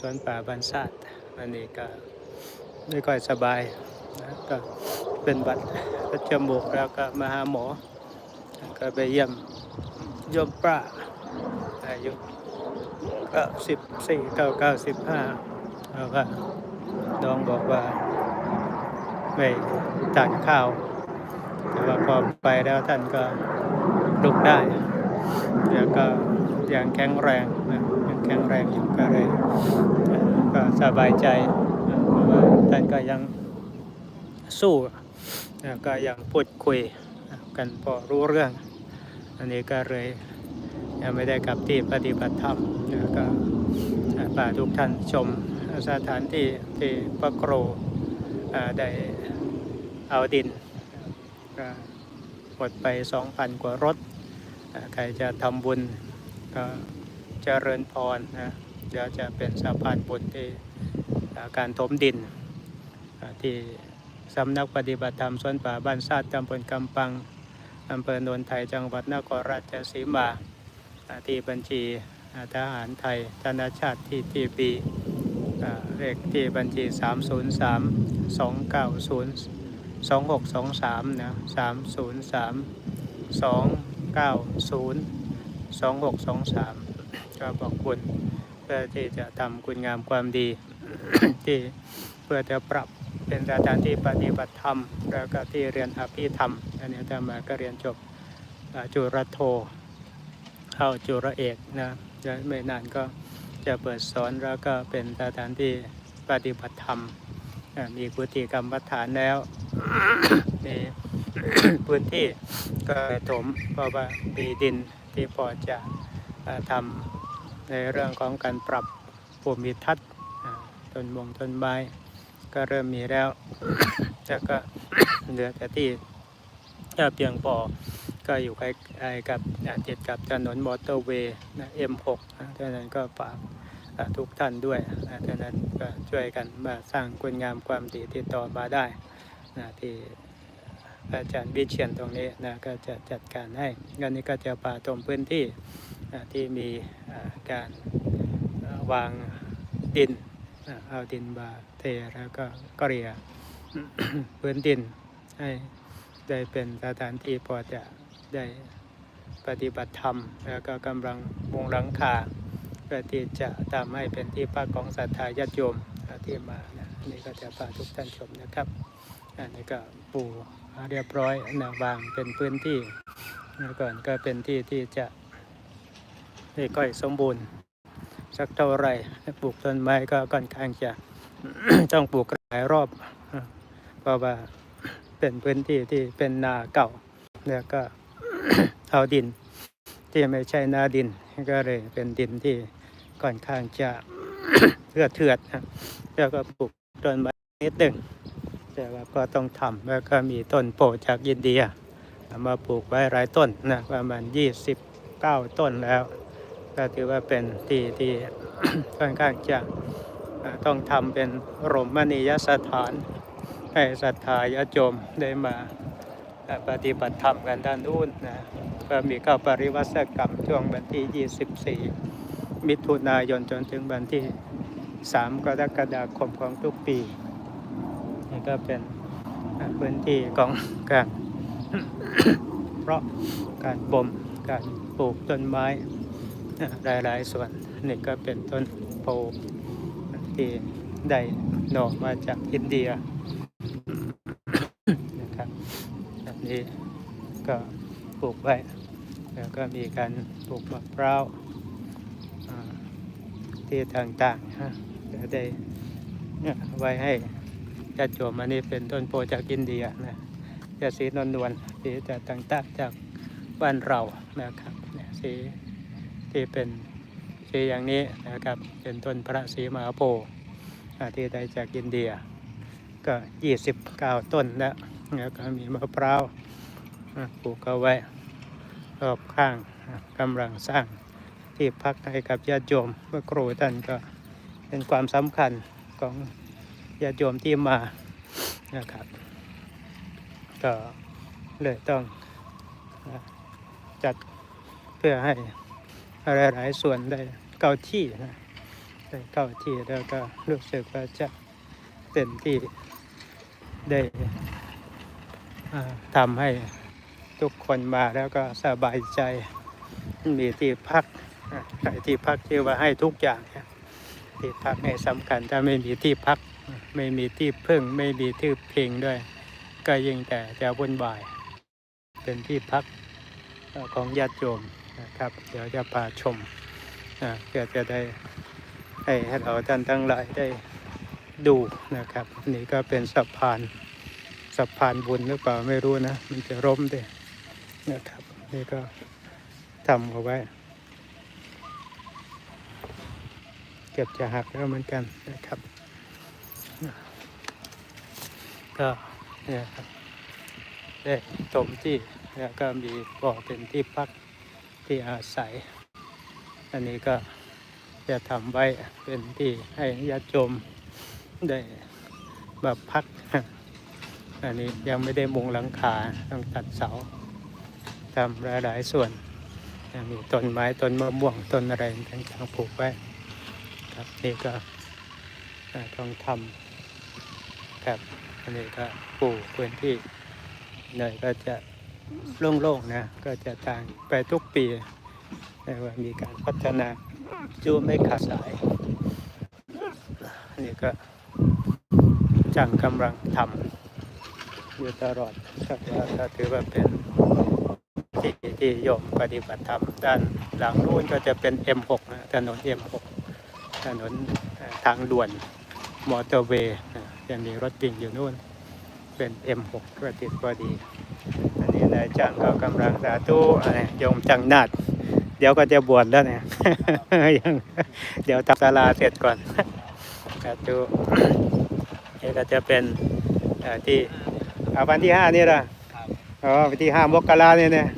สวนป่าบันซาดอันนี้ก็ไม่ค่อยสบายนะก็เป็นบัดประจมูกแล้วก็มาหาหมอ ก็ไปเยี่ยมโยมป้าอายุก็สิบสี่เก้าเก้าสิบห้าแล้วก็น้องบอกว่าไม่ทานข้าว แต่ว่าพอไปแล้วท่านก็ลุกได้ แล้วก็ยังแข็งแรงนะ ข็งแรงอยู่ก็เลยก็สบายใจเพราะว่าท่านก็ยังสู้ก็ยังพูดคุยกันพอรู้เรื่อง อันนี้ก็เลยยังไม่ได้กลับที่ปฏิบัติธรรมก็ฝากทุกท่านชมสถานที่ที่พระครูได้เอาดินก็หมดไป 2,000 กว่ารถ ใครจะทำบุญก็ เจริญพรนะเดี๋ยวจะเป็นสะพานบุญที่การถมดินที่สำนักปฏิบัติธรรมสวนป่าบ้านซาดตำบลกำปังอำเภอโนนไทยจังหวัดนครราชสีมาที่บัญชีทหารไทยธนาชาติที่ทีบีเลขที่บัญชี 303 290 2623 นะ 303สองเก็บอกบุญเพื่อที่จะทำคุณงามความดี ที่เพื่อจะปรับเป็นสถานที่ปฏิบัติธรรม แล้วก็ที่เรียนอภิธรรม อันนี้อามาก็เรียนจบจุรโทเข้าจุรเอกนะจะไม่นานก็จะเปิดสอนแล้วก็เป็นสถานที่ปฏิบัติธรรม มีกุฏิกรรมฐานแล้วมีพื้นที่ก็ถมเพราะว่ามีดินที่พอจะอ่อทำ ในเรื่องของการปรับภูมิทัศน์ต้นมงต้นไม้ก็เริ่มมีแล้ว แต่ก็เหลือแต่ที่ถ้าเพียงพอก็อยู่ใกล้กับติดกับถนนมอเตอร์เวย์ M6 ดังนั้นก็ฝากทุกท่านด้วยดังนั้นก็ช่วยกันมาสร้างคุณงามความดีที่ต่อมาได้นะที่อาจารย์วิเชียนตรงนี้นะก็จะจัดการให้งานนี้ก็จะป่าตรงพื้นที่ ที่มีการวางดินเอาดินมาเทแล้วก็กเกลี่ยพื้นดินให้ได้เป็นสถานที่พอจะได้ปฏิบัติธรรม แล้วก็กำลังมุงหลังคาเพื่อที่จะทำให้เป็นที่พักของศรัทธาญาติโยมที่มานะนี่ก็จะพาทุกท่านชมนะครับอันนี้ก็ปูเรียบร้อยนะวางเป็นพื้นที่ก่อนก็เป็นที่ที่จะ ไม่ค่อยสมบูรณ์ สักเท่าไหรปลูกต้นไม้ก็ค่อนข้างจะต้องปลูกหลายรอบ เพราะว่าเป็นพื้นที่ที่เป็นนาเก่า แล้วก็เอาดิน ที่ไม่ใช่นาดินก็เลยเป็นดินที่ค่อนข้างจะเลือดเถือดนะแล้วก็ปลูกต้นไม้นิดหนึ่งแต่ว่าก็ต้องทำแล้วก็มีต้นโพจากอินเดียมาปลูกไว้หลายต้นนะประมาณ 29 ต้นแล้ว ก็ถือว่าเป็นที่ที่ค่อนข้างจะต้องทำเป็นรมณียสถาน ให้ศรัทธาญาติโยมได้มาปฏิบัติธรรมกันด้านนู้นนะก็มีเข้าปริวัติกรรมช่วงวันที่ 24 มิถุนายนจนถึงวันที่ 3 กรกฎาคมของทุกปีนี่ก็เป็นพื้นที่ของการเพราะการบ่มการปลูกต้นไม้ หลายๆส่วนนี่ก็เป็นต้นโพที่ได้หน่อมาจากอินเดียนะครับแบบนี้ก็ปลูกไว้ แล้วก็มีการปลูกมะพร้าวที่ต่างๆฮะก็ได้ไว้ให้ญาติโยมอันนี้เป็นต้นโพจากอินเดียนะจะสีนวลๆสีจะต่างๆจากบ้านเรานะครับเนี่ยสี ที่เป็นสีอย่างนี้นะครับเป็นต้นพระศรีมหาโพธิ์ที่ได้จากอินเดีย ก็ 29 ต้นแล้วแล้วก็มีมะพร้าวปลูกเอาไว้รอบข้างกำลังสร้างที่พักให้กับญาติโยมเมื่อครูท่านก็เป็นความสำคัญของญาติโยมที่มานะครับ ก็เลยต้องจัดเพื่อให้ หลายส่วนได้เก้าที่นะได้เข้าที่แล้วก็รู้สึกว่าจะเป็นที่ได้ทำให้ทุกคนมาแล้วก็สบายใจมีที่พักใครที่พักที่ว่าให้ทุกอย่างที่พักให้สำคัญถ้าไม่มีที่พักไม่มีที่พึ่งไม่มีที่พิงด้วย ก็ยิ่งแต่จะวุ่นวาย เป็นที่พักของญาติโยม นะครับ เดี๋ยวจะพาชมนะเพื่อจะได้ให้ให้เราท่านทั้งหลายได้ดูนะครับ นี่ก็เป็นสะพานสะพานบุญหรือเปล่าไม่รู้นะ มันจะร่มด้วยนะครับ นี่ก็ทำเอาไว้ เกือบจะหักแล้วเหมือนกันนะครับ ก็เนี่ยครับได้ถมที่แล้วก็มีบ่อเป็นที่พัก ที่อาศัย อันนี้ก็จะทำไว้เป็นที่ให้ญาติโยมได้มาพัก อันนี้ยังไม่ได้มุงหลังคาต้องตัดเสาทำหลายๆส่วนยังมีต้นไม้ต้นมะม่วงต้นอะไรต่างๆปลูกไว้ครับนี่ก็ต้องทำครับอันนี้ก็ปลูกพื้นที่หน่อยก็จะ โล่งๆนะ ก็จะต่างไปทุกปีแต่ว่ามีการพัฒนาจูไม่ขาดสายนนี้ก็จังกำลังทำอยู่ตลอดก็ว่าถือว่าเป็นที่ที่โยมปฏิบัติธรรมด้านหลังนู้นก็จะเป็น M6 นะถนน M6 ถนนทางด่วนมอเตอร์เวย์จะมีรถวิ่งอยู่นู่นเป็น M6 ก็ติดพอดีอั นนี้นายจ้างเขากำลังสาธุอะไรโยมจังนาดเดี๋ยวก็จะบวชแล้วเนี่ยยังเดี๋ยวทำศาลาเสร็จก่อนสาธุนี่ก็จะเป็นเอ่อที่เอาวันที่ห้านี่ละอ๋อวันที่ห้ามกราเนี่ยเนี่ย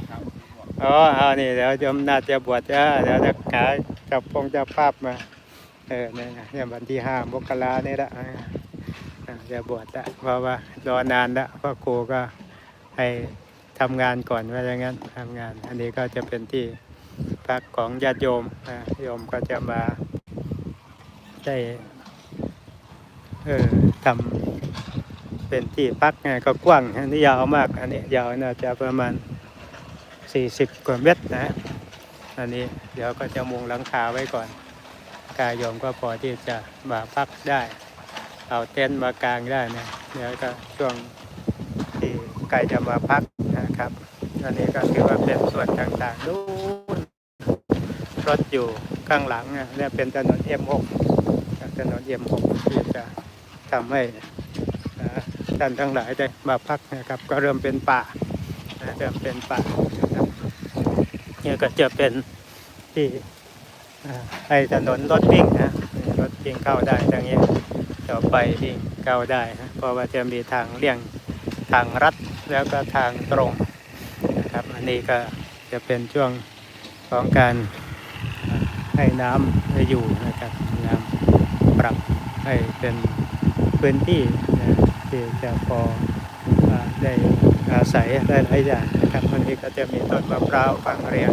อ๋อเอานี่เดี๋ยวโยมน่าจะบวชจ้าเดี๋ยวจะขายจับพงจับภาพมาเออเนี่ยนะเนี่ยวันที่ห้ามกราเนี่ยละอ่าอ่าจะบวชละเพราะว่า รอนานละพ่อครูก็ให้ ทำงานก่อนว่าอย่างนั้นทำงาน อันนี้ก็จะเป็นที่พักของญาติโยมอ่าโยมก็จะมาได้เออทำเป็นที่พักไงก็กว้างอันนี้ยาวมาก อันนี้ยาวน่าจะประมาณ 40 กว่าเมตรนะ อันนี้เดี๋ยวก็จะมุงหลังคาไว้ก่อนกายโยมก็พอที่จะมาพักได้ เอาเต็นท์มากางได้นะเดี๋ยวก็ช่วง ใกล้จะมาพักนะครับ อันนี้ก็ถือว่าเป็นส่วนต่างๆนู่นรถอยู่ข้างหลังเนี่ยเป็นถนน M6 ถนน M6 ที่จะทำให้ท่านทั้งหลายได้มาพักนะครับ ก็เริ่มเป็นป่านะจะเป็นป่านะครับเนี่ยก็จะเป็นที่อ่าให้ถนนรถวิ่งนะรถวิ่งเข้าได้ทางนี้ต่อไปวิ่งเข้าได้นะเพราะว่าจะมีทางเลี่ยงทางรัด แล้วก็ทางตรงนะครับอันนี้ก็จะเป็นช่วงของการให้น้ำให้อยู่นะครับน้ำปรับให้เป็นพื้นที่นะที่จะพออ่าได้อาศัยได้หลายอย่างนะครับวันนี้ก็จะมีต้นมะพร้าวฝังเรียง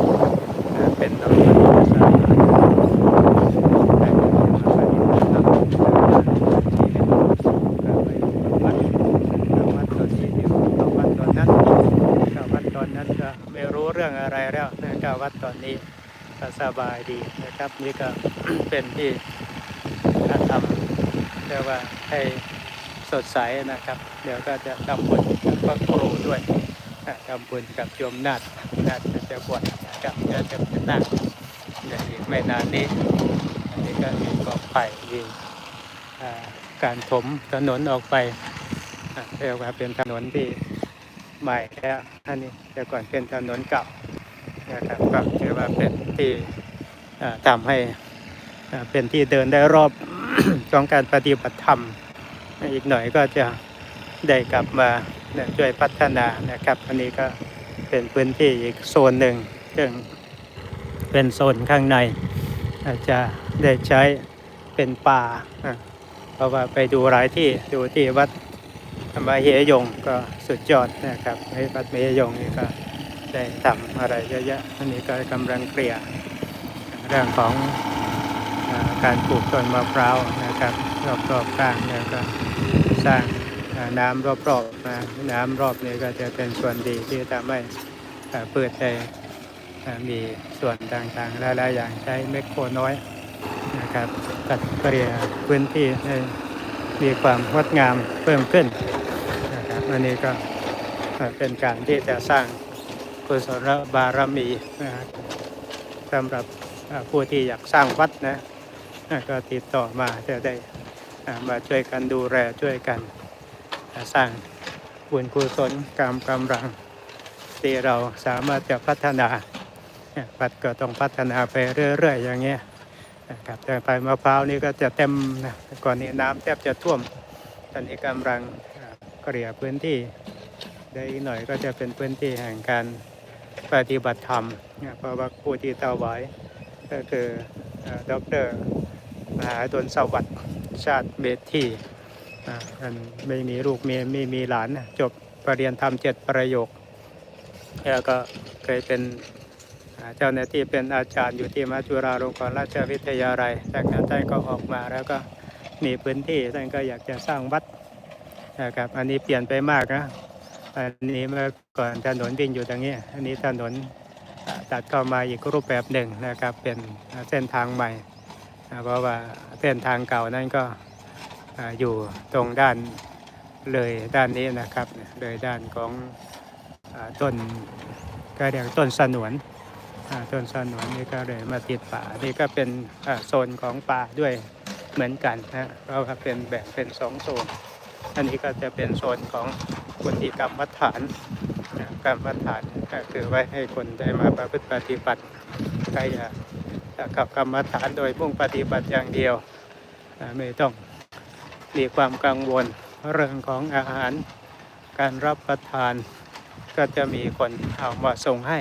อ่าเป็นต้นไม้วัดวัดตอนนี้เดี๋ยววัดตอนนั้นก็วัดตอนนั้นก็ไม่ รื่องอะไรแล้วนะก็วัดตอนนี้ก็สบายดีนะครับ นี่ก็เป็นที่การทำเรียกว่าให้สดใสนะครับ เดี๋ยวก็จะทำบุญกับพระครูด้วยทำบุญกับโยมนาฏนาฏจะบวชกับเดี๋ยวจะเป็นนาฏเดี๋ยวอีกไม่นานนี้อันนี้ก็มีกอไผ่มีการถมถนนออกไปเรียกว่าเป็นถนนที่ ใหม่แล้วอันนี้แต่ก่อนเป็นถนนเก่านะครับก็ถือว่าเป็นที่ทำให้เป็นที่เดินได้รอบของการปฏิบัติธรรม อีกหน่อยก็จะได้กลับมาช่วยพัฒนานะครับ อันนี้ก็เป็นพื้นที่อีกโซนหนึ่งซึ่งเป็นโซนข้างในอาจจะได้ใช้เป็นป่าอะเพราะว่าไปดูหลายที่ดูที่วัด มเหยงก็สุดยอดนะครับในวัดเหยงนี่ก็ได้ทำอะไรเยอะแยะอันนี้ก็กำลังเกลี่ยเรื่องของอการปลูกต้นมะพร้าวนะครับ รอบๆกลางแล้วก็สร้างน้ำรอบๆมาน้ำรอบนี้ก็จะเป็นส่วนดีที่ทำให้อ่าพืชได้อ่ามีส่วนต่างๆหลายๆอย่างใช้เม็ดโคน้อยนะครับตัดเกลี่ยพื้นที่ให้ มีความงดงามเพิ่มขึ้นนะครับอันนี้ก็เป็นการที่จะสร้างกุศลบารมีนะครับสำหรับผู้ที่อยากสร้างวัดนะก็ติดต่อมาจะได้มาช่วยกันดูแลช่วยกันสร้างบุญกุศลกรรมกำลังที่เราสามารถจะพัฒนาอ่าวัดก็ต้องพัฒนาไปเรื่อยๆอย่างเงี้ย นะครับแต่ไปมะพร้าวนี่ก็จะเต็มนะก่อนนี้น้ำแทบจะท่วม ตอนนี้กำลังอ่าเกลี่ยพื้นที่ได้อีกหน่อยก็จะเป็นพื้นที่แห่งการปฏิบัติธรรมนะเพราะว่าผู้ที่ถวายก็คืออ่าดอกเตอรมหาดลสวัสดิ์ชาติเบธที่อ่าท่านไม่มีลูกเมียไม่มีหลานจบปรริญญาธรรมเจ็ดประโยคแล้วก็เคยเป็น เจ้าหน้าที่เป็นอาจารย์อยู่ที่มหาจุฬาลงกรณราชวิทยาลัย จากนั้นท่านก็ออกมาแล้วก็มีพื้นที่ท่านก็อยากจะสร้างวัดนะครับ อันนี้เปลี่ยนไปมากนะ อันนี้เมื่อก่อนถนนวิ่งอยู่ตรงนี้ อันนี้ถนนตัดเข้ามาอีกรูปแบบหนึ่งนะครับ เป็นเส้นทางใหม่ เพราะว่าเส้นทางเก่านั้นก็อยู่ตรงด้านเลยด้านนี้นะครับ เลยด้านของอต้นก็เรียกต้นสนวน ต้นสนวนนี่ก็เลยมาติดป่า นี่ก็เป็นโซนของป่าด้วยเหมือนกันนะเพราะว่าเป็นแบ่งเป็นสองโซน อันนี้ก็จะเป็นโซนของกุฏิกรรมฐานกรรมฐานก็คือไว้ให้คนได้มาประพฤติปฏิบัติใครอยากกับกรรมฐานโดยมุ่งปฏิบัติอย่างเดียว ไม่ต้องมีความกังวลเรื่องของอาหาร การรับประทานก็จะมีคนเอามาส่งให้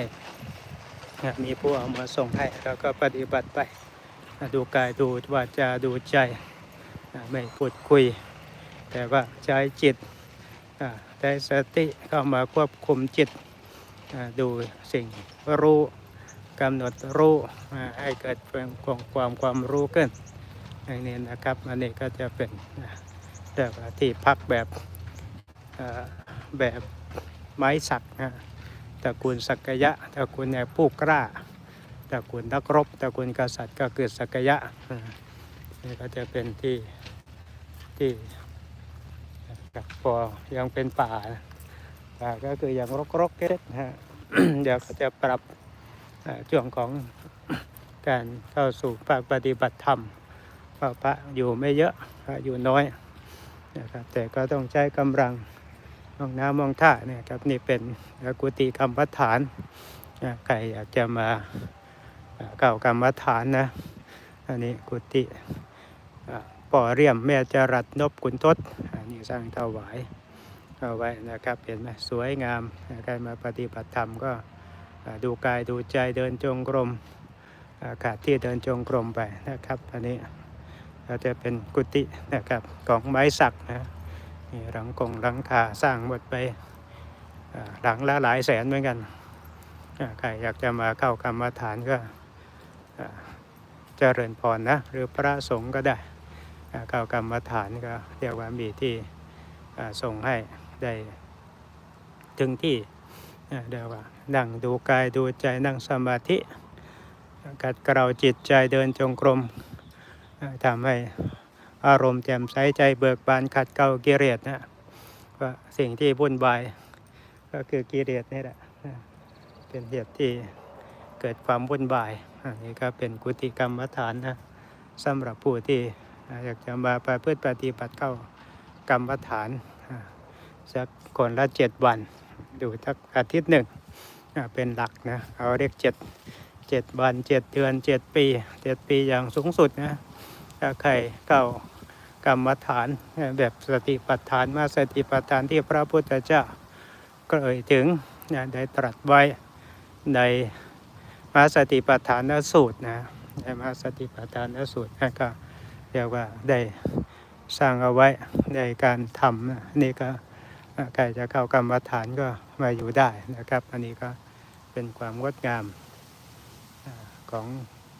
มีผู้เอามาส่งให้แล้วก็ปฏิบัติไปดูกายดูวาจาดูใจไม่พูดคุย แต่ว่าใช้จิตได้สติเข้ามาควบคุมจิตดูสิ่งรู้กำหนดรู้ให้เกิดเป็นความความความรู้ขึ้นอย่างนี้นะครับอันนี้ก็จะเป็นแบบที่พักแบบแบบไม้สักนะ ตระกูลสักยะตระกูลเนี่ยผู้กล้าตระกูลนักรบตระกูลกษัตริย์ก็คือสักยะนี่ก็จะเป็นที่ที่กับพอยังเป็นป่าป่าก็คือยังรกๆเล็กๆนะฮะเดี๋ยวก็จะปรับช่วงของการเข้าสู่ภาคปฏิบัติธรรมเพราะพระอยู่ไม่เยอะพระอยู่น้อยนะครับแต่ก็ต้องใช้กำลัง มองน้ำมองท่าเนี่ยครับนี่เป็นกุฏิกรรมฐานใครอยากจะมาอ่าเข้ากรรมฐานนะอันนี้กุฏิป่อเรียมแม่จรัสนบกุนทศอันนี้สร้างถวายเอาไว้นะครับเห็นไหมสวยงามใครมาปฏิบัติธรรมก็ดูกายดูใจเดินจงกรมอากาศที่เดินจงกรมไปนะครับ อันนี้ก็จะเป็นกุฏินะครับของไม้สักนะ มีหลังกงหลังคาสร้างหมดไปหลังละหลายแสนเหมือนกันใครอยากจะมาเข้ากรรมฐานก็เจริญพรนะ หรือพระสงฆ์ก็ได้เข้ากรรมฐานก็เรียกว่ามีที่ส่งให้ได้ถึงที่เดี๋ยวว่านั่งดูกายดูใจนั่งสมาธิกัดเกลาจิตใจเดินจงกรมทำให้ อารมณ์แจ่มใสใจเบิกบานขัดเกลากิเลสนะว่าสิ่งที่วุ่นวายก็คือกิเลสนี่แหละเป็นเหตุที่เกิดความวุ่นวายอันนี้ก็เป็นกุฏิกรรมฐานนะสำหรับผู้ที่อยากจะมาประพฤติปฏิบัติเข้ากรรมฐานสักคนละเจ็ดวัน ดูทักอาทิตย์หนึ่งเป็นหลักนะเอาเรียกเจ็ดเจ็ดวันเจ็ดเดือนเจ็ดปีเจ็ดปีอย่างสูงสุดนะ ถ้าใครเข้ากรรมฐานแบบสติปัฏฐานมาสติปัฏฐานที่พระพุทธเจ้าก็เอ่ยถึงได้ตรัสไว้ในมาสติปัฏฐานสูตรนะในมาสติปัฏฐานสูตรก็เรียกว่าได้สร้างเอาไว้ในการทำนะนี่ก็ใครจะเข้ากรรมฐานก็มาอยู่ได้นะครับ อันนี้ก็เป็นความงดงามของ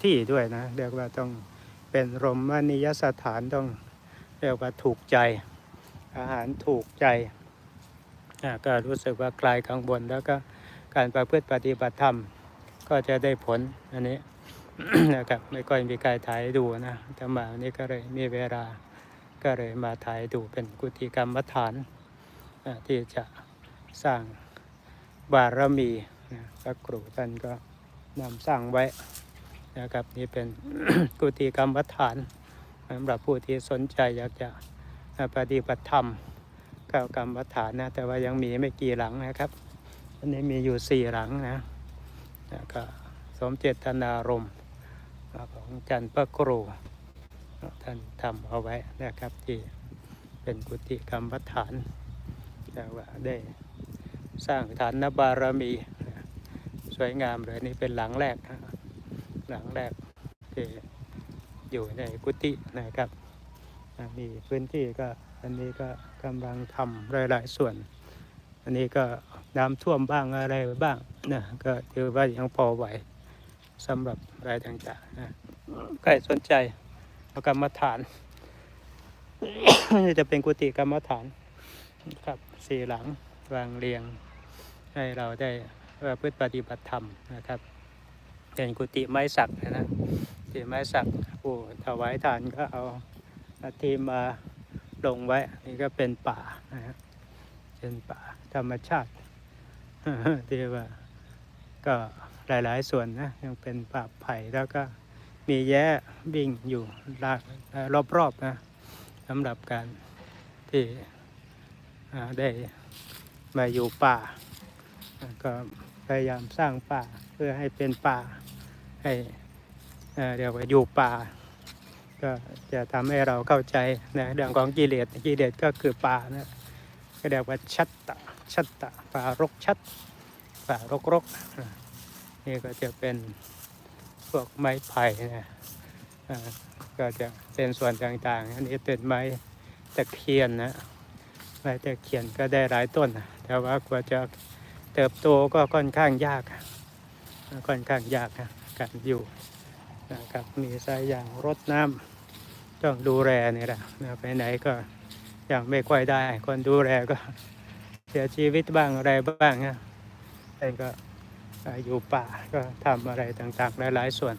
ที่ด้วยนะ เรียกว่าต้อง เป็นรมณียสถานต้องเรียกว่าถูกใจ อาหารถูกใจก็รู้สึกว่าคลายกังวลแล้วก็การประพฤติปฏิบัติธรรม ก็จะได้ผลอันนี้นะครับไม่ค่อยมีใครถ่ายดูนะแต่มาวันนี้ก็เลยมีเวลาก็เลยมาถ่ายดูเป็นกุฏิกรรมฐานที่จะสร้างบารมีพระครูท่านก็นำสร้างไว้ นะครับ นี่เป็นกุฏิกรรมฐานสำหรับผู้ที่สนใจอยากจะปฏิบัติธรรมก้าวกรรมฐานนะแต่ว่ายังมีไม่กี่หลังนะครับอันนี้มีอยู่สี่หลังนะแล้วก็สมเจตนารมณ์ของจันทร์พระครูท่านทำเอาไว้นะครับที่เป็นกุฏิกรรมฐานแต่ว่าได้สร้างฐานบารมี สวยงามเลยนี่เป็นหลังแรกนะ หลังแรกที่อยู่ในกุฏินะครับมีพื้นที่ก็อันนี้ก็กำลังทำหลาย ๆ ส่วน อันนี้ก็น้ำท่วมบ้างอะไรบ้างนะก็ถือว่ายังพอไหวสำหรับรายต่างๆนะใครสนใจกรรมฐานนี่จะเป็นกุฏิกรรมฐานครับสี่หลังวางเรียงให้เราได้ประพฤติปฏิบัติธรรมนะครับ เป็นกุฏิไม้สักนะนะกุฏิไม้สักผู้ถวายทานก็เอาอาทีมาลงไว้ นี่ก็เป็นป่านะฮะเป็นป่าธรรมชาติที่ว่าก็หลายๆ ส่วนนะยังเป็นป่าไผ่แล้วก็มีแย้วิ่งอยู่รากรอบๆนะสำหรับการที่ได้มาอยู่ป่า ก็พยายามสร้างป่าเพื่อให้เป็นป่า ให้เเรียกว่าอยู่ป่า ก็จะทำให้เราเข้าใจนะเรื่องของกิเลสกิเลสก็คือป่านะก็เรียกว่าชัตตะชัตตะป่ารกชัดป่ารกรกนี่ก็จะเป็นพวกไม้ไผ่นะก็จะเป็นส่วนต่างๆ อันนี้เป็นไม้ตะเคียนนะไม้ตะเคียนก็ได้หลายต้น แต่ว่ากว่าจะเติบโตก็ค่อนข้างยาก ค่อนข้างยากนะ การอยู่นะครับมีสายยางรดน้ำต้องดูแลนี่แหละนะไปไหนก็ยังไม่ค่อยได้ คนดูแลก็เสียชีวิตบ้างอะไรบ้างนะแต่ก็อยู่ป่าก็ทำอะไรต่างๆหลายๆส่วน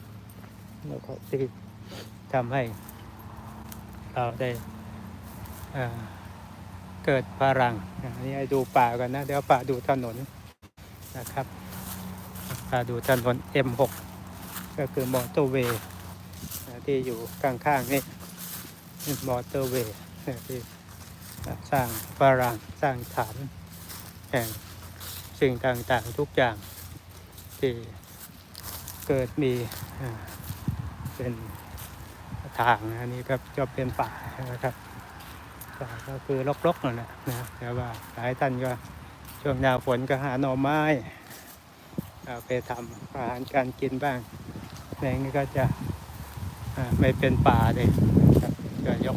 แล้วก็ที่ทำให้เราได้เกิดพลังนะอันนี้ให้ดูป่ากันนะ เดี๋ยวป่าดูถนนนะครับพาดูถนน M6 ก็คือมอเตอร์เวย์ที่อยู่ข้างๆนี่มอเตอร์เวย์ที่สร้างฝรั่งสร้างฐานแห่งสิ่งต่างๆทุกอย่างที่เกิดมีเป็นทางนะอันนี้ก็จะเป็นป่านะครับป่าก็คือรกๆนั่นแหละนะแต่ว่าหลายท่านก็ช่วงหน้าฝนก็หาหน่อไม้เอาไปทำอาหารการกินบ้าง แมงนี่ก็จะไม่เป็นป่าเลยก็ยก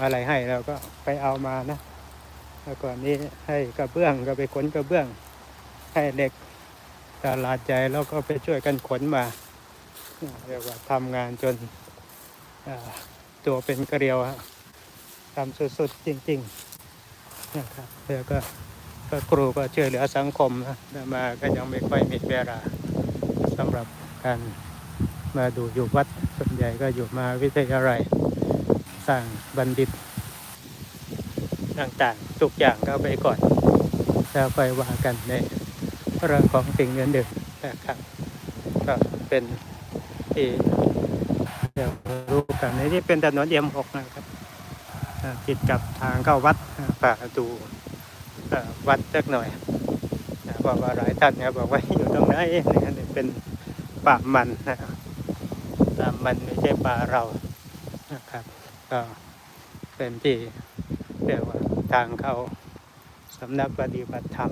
อะไรให้เราก็ไปเอามานะแล้วก่อนนี้ให้กระเบื้องก็ไปขนกระเบื้องให้เหล็กตลาดใจแล้วก็ไปช่วยกันขนมาเรียกว่าทำงานจนตัวเป็นกระเรียวฮะทำสุดๆจริงๆนะครับแล้วก็ครูก็ช่วยเหลือสังคมนะมาก็ยังไม่ค่อยมีเวลาสำหรับ การมาดูอยู่วัดส่วนใหญ่ก็อยู่มาวิทยาลัยสร้างบัณฑิต ต่างๆ ทุกอย่างก็ไปก่อน แล้วไปว่ากันในเรื่องของสิ่งเงินเดือนนะครับก็เป็นที่เดี๋ยวรู้กันในที่เป็นถนนเอ็มหกนะครับติดกับทางเข้าวัดอ่าป่าดูวัดสักหน่อยนะเพราะว่าหลายท่านเนี่ยบอกว่าอยู่ตรงไหนเนี่ยนี่เป็น ป่ามันนะครับป่ามันไม่ใช่ป่าเรานะครับ ก็เป็นที่เรียกว่าทางเขาสำนักปฏิบัติธรรม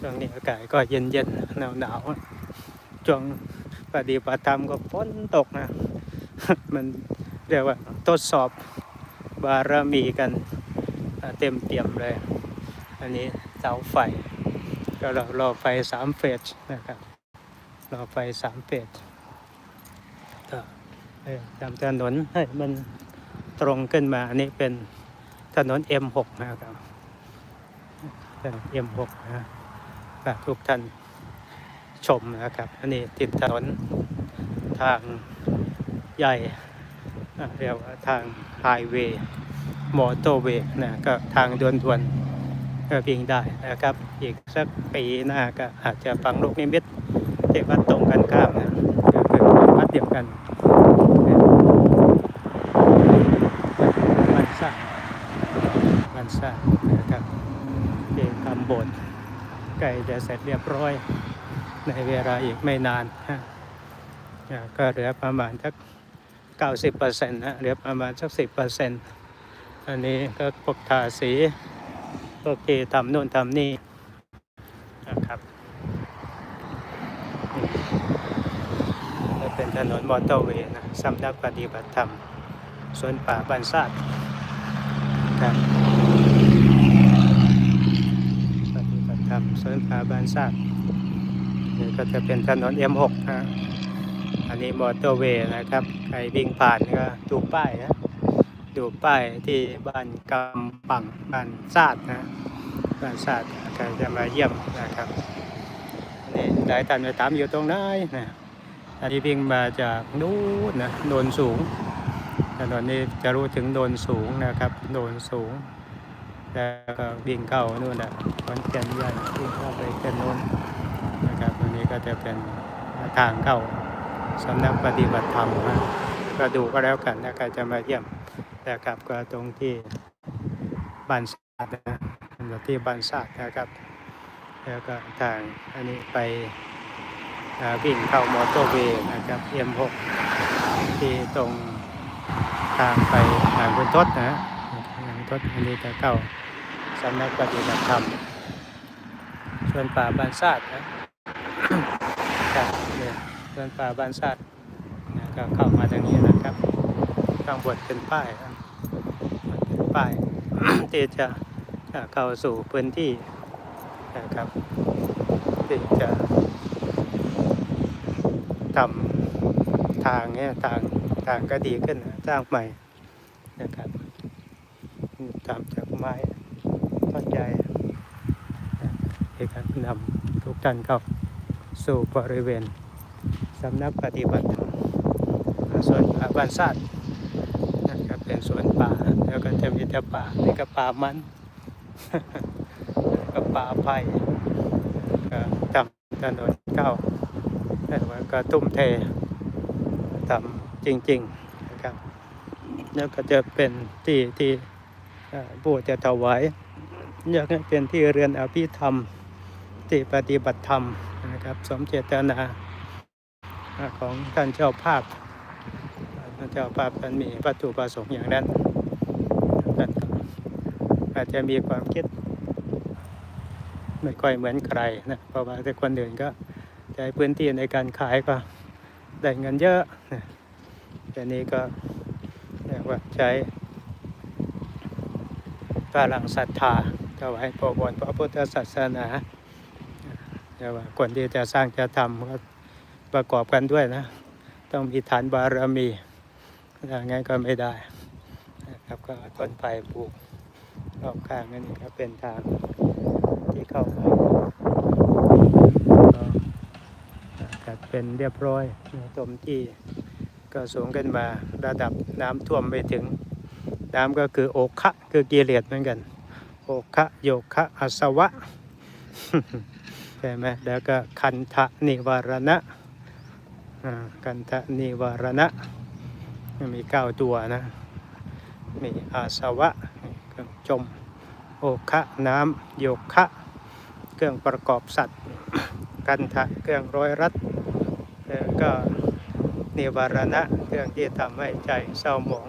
ช่วงนี้อากาศก็เย็นเย็นหนาวหนาวๆช่วงปฏิบัติธรรมก็ฝนตกนะ มันเรียกว่าทดสอบบารมีกันเต็มเปี่ยมเลย อันนี้เสาไฟ ก็รอรอไฟสามเฟสนะครับ รอไฟสามเฟสก็เออทำถนนให้มันตรงขึ้นมา อันนี้เป็นถนน M6 นะครับถนน M6 นะฝากทุกท่านชมนะครับ อันนี้ติดถนนทางใหญ่เรียกว่าทางไฮเวย์มอเตอร์เวย์นะก็ทางด่วนๆก็วิ่งได้นะครับ อีกสักปีหน้าก็อาจจะฟังลูกนิมิต ที่วัดตรงกันข้ามนะก็คือวัดเดียวกันวันสร้างวันสร้างนะครับที่ทำโบสถ์ใกล้จะเสร็จเรียบร้อย ในเวลาอีกไม่นานฮะก็เหลือประมาณสัก90%นต์นะเหลือประมาณสัก10%อันนี้ก็พวกทาสีพวกที่ทำโน่นทำนี่นะครับนี่เป็น ถนนมอเตอร์เวย์นะสำนักปฏิบัติธรรมสวนป่าบันซาดครับปฏิบัติธรรมสวนป่าบันซาดนี่ก็จะเป็นถนน M6 นะอันนี้มอเตอร์เวย์นะครับ ใครวิ่งผ่านก็ดูป้ายนะดูป้ายที่บ้านกำปังบ้านซาดนะบ้านซาดใครจะมาเยี่ยมนะครับนี่หลายท่านไปถามอยู่ตรงไหนนะ อันนี้วิ่งมาจากนู้นนะโนนสูงถนนนี้จะรู้ถึงโนนสูงนะครับโนนสูง แล้วก็วิ่งเข้านู่นนะวันแก่นใหญ่วิ่งเข้าไปแก่นโน้นนะครับตรงนี้ก็จะเป็นทางเข้าสำนักปฏิบัติธรรมนะก็ดูก็แล้วกันนะใครจะมาเยี่ยมนะครับก็ตรงที่บ้านศาสตร์นะสำหรับที่บ้านศาสตร์นะครับ แล้วก็ทางอันนี้ไป วิ่งเข้ามอเตอร์เวย์นะครับ M6 ที่ตรงทางไปหางคุณทศนะฮะหางคุณทศอันนี้จะเข้าสำนักปฏิบัติธรรมชวนป่าบ้านศาสตร์นะครับเนี่ยชวนป่าบ้านศาสตร์นะก็เข้ามาทางนี้นะครับข้างบนเป็นป้ายนะเป็นป้ายที่จะจะเข้าสู่พื้นที่นะครับที่จะ ทำทางเนี่ยทางทางก็ดีขึ้นสร้างใหม่นะครับทำจากไม้ต้นใหญ่ในการนำทุกท่านเข้าสู่บริเวณสำนักปฏิบัติธรรมสวนป่าบ้านซาดนะครับเป็นสวนป่าแล้วก็จะมีแต่ป่านี่ก็ป่ามันก็ป่าไผ่ก็ทำถนนเข้า แต่ว่าก็ทุ่มเททำจริงๆนะครับแล้วก็จะเป็นที่ที่เอ่อผู้จะถวายอยากให้เป็นที่เรือนอภิธรรมที่ปฏิบัติธรรมนะครับ สมเจตนาของท่านเจ้าภาพท่านเจ้าภาพท่านมีวัตถุประสงค์อย่างนั้นท่านอาจจะมีความคิดไม่ค่อยเหมือนใครนะเพราะว่าแต่คนอื่นก็ ใช้พื้นที่ในการขายก็ได้เงินเยอะแต่นี้ก็เรียกว่าใช้พลังศรัทธาถวายพระบนพระพุทธศาสนาเรียกว่าคนที่จะสร้างจะทำก็ประกอบกันด้วยนะ ต้องมีฐานบารมีอย่างงั้นก็ไม่ได้นะครับก็ต้นไผ่ปลูกรอบข้างนั่นก็เป็นทางที่เข้าไปก็จัด เป็นเรียบร้อยตมที่ก็สูงขึ้นมาระดับน้ำท่วมไปถึง น้ำก็คือโอคะคือกิเลสเหมือนกัน โอคะโยคะอาสวะใช่ไหมแล้วก็คันทะนิวารณะอ่าคันทะนิวารณะ มีเก้าตัวนะ มีอาสวะเครื่องจม โอคะน้ำโยคะ เครื่องประกอบสัตว์ กันทะเครื่องร้อยรัด ก็นิวารณะเรื่องที่ทำให้ใจเศร้าหมอง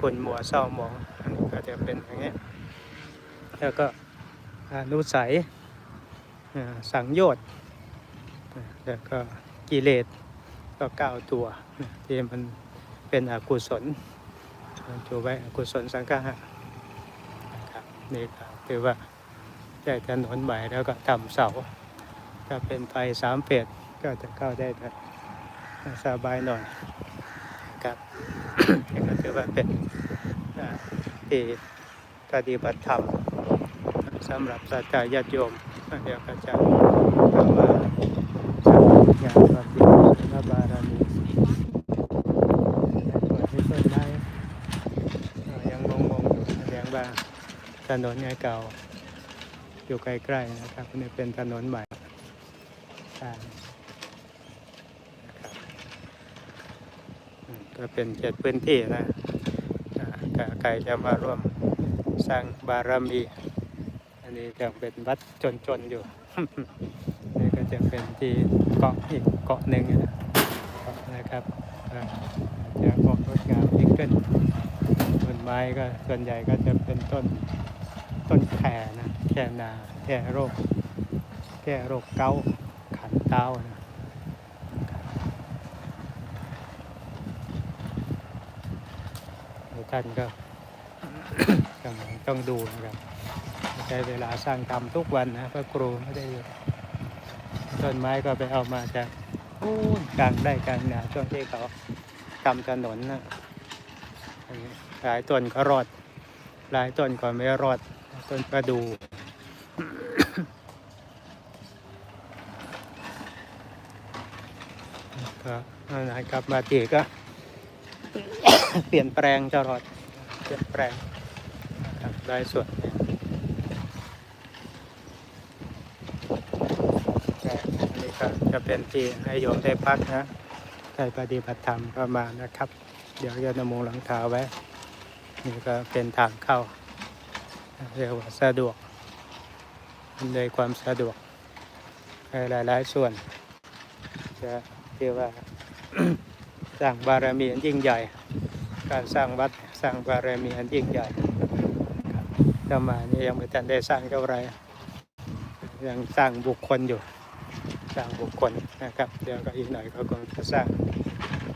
ขุ่นมัวเศร้าหมองอันนี้ก็จะเป็นอย่างนี้ยแล้วก็อนุสัยสังโยชน์แล้วก็กิเลสก็เก้าตัวนะที่มันเป็นอกุศลจูไว้อกุศลสังฆะนะครับนี่ก็ถือว่าได้ถนนใหม่แล้วก็ทำเสาถ้าเป็นไฟสามเฟส ก็จะเข้าได้แบบสบายหน่อยนะครับนี่ก็ถือว่าเป็นอ่าที่ปฏิบัติธรรมสำหรับศรัทธาญาติโยมเดี๋ยวก็จะเข้ามาสักการะความดีพระบารมีเปิดที่ต้นไม้เอ่อยังงงๆอยู่แสดงว่าถนนเก่าอยู่ใกล้ๆนะครับนี่เป็นถนนใหม่สร้างนะครับอืม ก็เป็นเขตพื้นที่นะอ่าถ้าใครจะมาร่วมสร้างบารมี อันนี้จะเป็นวัดจนๆอยู่ นี่ก็จะเป็นที่เกาะอีกเกาะหนึ่งนะนะครับจะออกงดงามยิ่งขึ้นต้นไม้ก็ส่วนใหญ่ก็จะเป็นต้นต้นแค่นะแค่นาแค่โรคแก้โรคเกาขันเต้านะ ท่านก็กำลังต้องดูนะครับใช้เวลาสร้างทำทุกวันนะพระครูไม่ได้ต้นไม้ก็ไปเอามาจากอู้นกลางได้กลางนาช่วงที่เขาทำถนนนะหลายต้นก็รอด หลายต้นก็ไม่รอดต้นประดูก็นั่นนะครับมาทีก็ เปลี่ยนแปลงตลอดเปลี่ยนแปลงได้ส่วนนี่ก็จะเป็นที่ให้โยมได้พักนะได้ปฏิบัติธรรมประมาณนะครับ เดี๋ยวจะนำมงหลังเทาไว้ นี่ก็เป็นทางเข้าเรียกว่าสะดวกอำนวยความสะดวกให้หลายๆส่วนจะเรียกว่าสร้างบารมีอันยิ่งใหญ่ การสร้างวัดสร้างบารมีอันยิ่งใหญ่ครับจะมานี่ยังไม่ทันได้สร้างเท่าไรยังสร้างบุคคลอยู่ สร้างบุคคลนะครับ เดี๋ยวก็อีกหน่อยก็คงจะสร้าง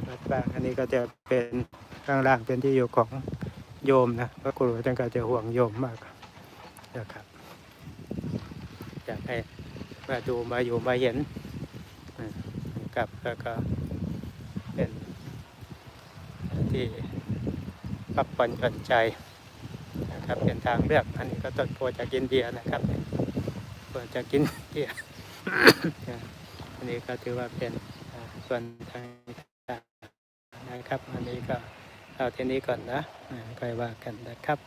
วัดบ้างอันนี้ก็จะเป็นข้างล่างเป็นที่อยู่ของโยมนะพระครูท่านก็จะห่วงโยมมากนะครับอยากให้มาดูมาอยู่มาเห็นนะครับแล้วก็เป็นที่ พักผ่อนหย่อนใจนะครับเป็นทางเลือกอันนี้ก็ต้นโพจากอินเดียนะครับโพจากอินเดียอันนี้ก็ถือว่าเป็นส่วนทางนะครับ อันนี้ก็เอาเท่านี้ก่อนนะค่อยว่ากันนะครับ